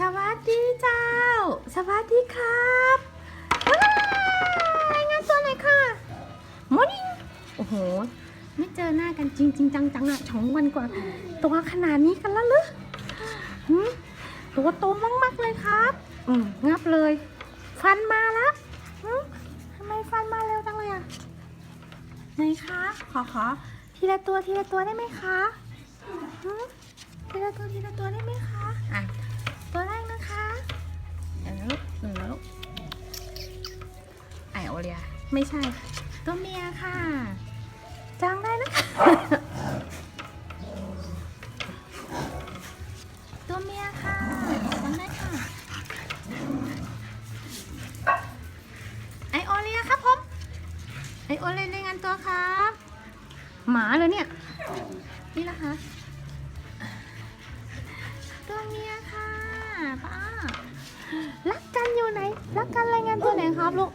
สวัสดีเจ้า สวัสดีครับว้ายรายงานตัวหน่อยค่ะมอร์นิ่งโอ้โห ไม่เจอหน้ากันจริงจริงจังจังๆอะสองวันกว่า ตัวขนาดนี้กันแล้วหรือตัวโตมากๆเลยครับ อืมงับเลย ฟันมาแล้วทำไมฟันมาเร็วจังเลยอะไหนคะ ขอขอทีละตัวทีละตัวได้ไหมคะทีละตัวทีละตัวได้ไหมคะ อะ ไอโอเลีย ไม่ใช่ ตัวเมียค่ะจางได้นะ ตัวเมียค่ะจำได้ค่ะ ไอโอเลียครับผม ไอโอเลียรายงานตัวครับ หมาเลยเนี่ย นี่นะคะ ตัวเมียค่ะป้ารักกันอยู่ไหน รักกันรายงานตัวไหนครับลูก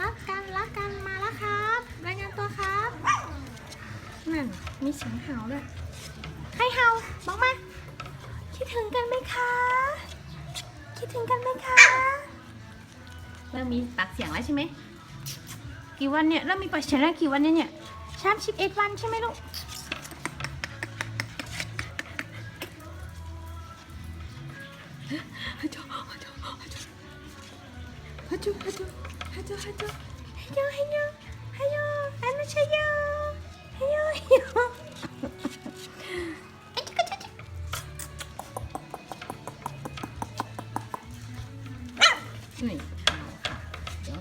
รักกันรักกันมาแล้วครับรายงานตัวครับนั่นมีเสียงเห่าด้วยใครเห่าบอกมาคิดถึงกันไหมคะ คิดถึงกันไหมคะเริ่มมีปากเสียงแล้วใช่ไหมกี่วันเนี่ยเริ่มมีปากเสียงแล้วกี่วันเนี่ยเนี่ยสามสิบเอ็ดวันใช่ไหมลูก 就还就还就还就，还有还有还有，还能吃哟，还。那个，比较。